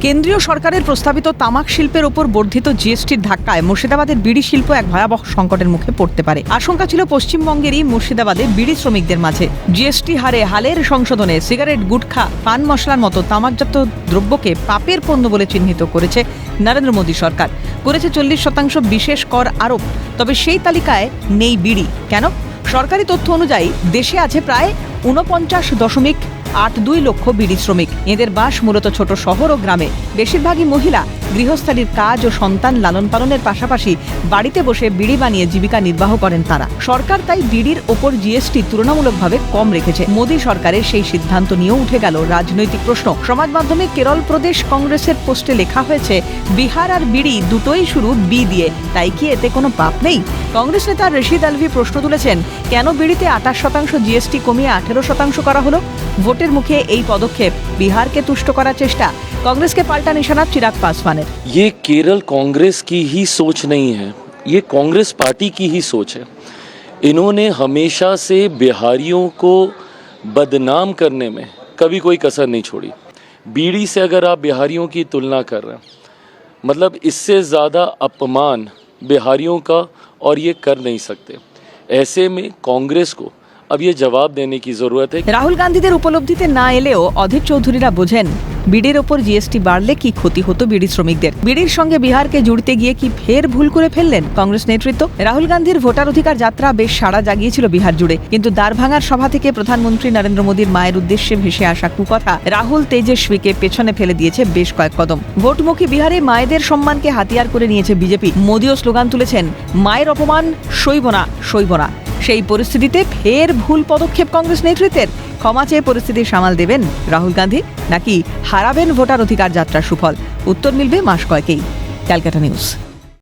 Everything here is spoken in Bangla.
কেন্দ্রীয় সরকারের প্রস্তাবিত তামাক শিল্পের ওপর বর্ধিত জিএসটির ধাক্কায় মুর্শিদাবাদের বিড়ি শিল্প এক ভয়াবহ সংকটের মুখে পড়তে পারে। আশঙ্কা ছিল পশ্চিমবঙ্গেরই মুর্শিদাবাদে বিড়ি শ্রমিকদের মাঝে। জিএসটি হারে হালের সংশোধনে সিগারেট, গুটখা, পান মশলার মতো তামাকজাত দ্রব্যকে পাপের পণ্য বলে চিহ্নিত করেছে নরেন্দ্র মোদী সরকার। করেছে চল্লিশ শতাংশ বিশেষ কর আরোপ। তবে সেই তালিকায় নেই বিড়ি। কেন? সরকারি তথ্য অনুযায়ী দেশে আছে প্রায় ঊনপঞ্চাশ দশমিক আট দুই লক্ষ বিড়ি শ্রমিক। এদের বাস মূলত ছোট শহর ও গ্রামে। বেশিরভাগই মহিলা। গৃহস্থালির কাজ ও সন্তান লালন পালনের পাশাপাশি বাড়িতে বসে বিড়ি বানিয়ে জীবিকা নির্বাহ করেন তারা। সরকার তাই বিড়ির ওপর জিএসটি তুলনামূলকভাবে কম রেখেছে। মোদী সরকারের সেই সিদ্ধান্ত নিয়েও উঠে গেল রাজনৈতিক প্রশ্ন। সমাজ মাধ্যমে কেরল প্রদেশ কংগ্রেসের পোস্টে লেখা হয়েছে, বিহার আর বিড়ি দুটোই শুরু বি দিয়ে, তাই কি এতে কোনো পাপ নেই? কংগ্রেস নেতা রশিদ আলভি প্রশ্ন তুলেছেন, কেন বিড়িতে আঠাশ শতাংশ জিএসটি কমিয়ে আঠেরো শতাংশ করা হলো? ভোটের মুখে এই পদক্ষেপ বিহারকে তুষ্ট করার চেষ্টা। কংগ্রেসকে পাল্টা নিশানা চিরাগ स्थान ये केरल कांग्रेस की ही सोच नहीं है, ये कांग्रेस पार्टी की ही सोच है। इन्होंने हमेशा से बिहारियों को बदनाम करने में कभी कोई कसर नहीं छोड़ी। बीड़ी से अगर आप बिहारियों की तुलना कर रहे हैं मतलब इससे ज़्यादा अपमान बिहारियों का और ये कर नहीं सकते। ऐसे में कांग्रेस को अब ये जवाब देने की ज़रूरत है রাহুল গান্ধীদের উপলব্ধিতে না এলেও অধীর চৌধুরীরা বোঝেন বিড়ির ওপর জিএসটি বাড়লে কি ক্ষতি হতো বিড়ি শ্রমিকদের বিড়ির সঙ্গে বিহারকে জুড়তে গিয়ে কি ফের ভুল করে ফেললেন কংগ্রেস নেতৃত্ব রাহুল গান্ধীর ভোটার অধিকার যাত্রা বেশ সাড়া জাগিয়েছিল বিহার জুড়ে কিন্তু দ্বারভাঙার সভা থেকে প্রধানমন্ত্রী নরেন্দ্র মোদীর মায়ের উদ্দেশ্যে ভেসে আসা কুকথা রাহুল তেজস্বীকে পেছনে ফেলে দিয়েছে বেশ কয়েক কদম ভোটমুখী বিহারে মায়েদের সম্মানকে হাতিয়ার করে নিয়েছে বিজেপি মোদীও স্লোগান তুলেছেন মায়ের অপমান সইব না সইব না সেই পরিস্থিতিতে ফের ভুল পদক্ষেপ কংগ্রেস নেতৃত্বের। ক্ষমা চেয়ে পরিস্থিতি সামাল দেবেন রাহুল গান্ধী, নাকি হারাবেন ভোটার অধিকার যাত্রার সুফল? উত্তর মিলবে মাস কয়েকেই। ক্যালকাটা নিউজ।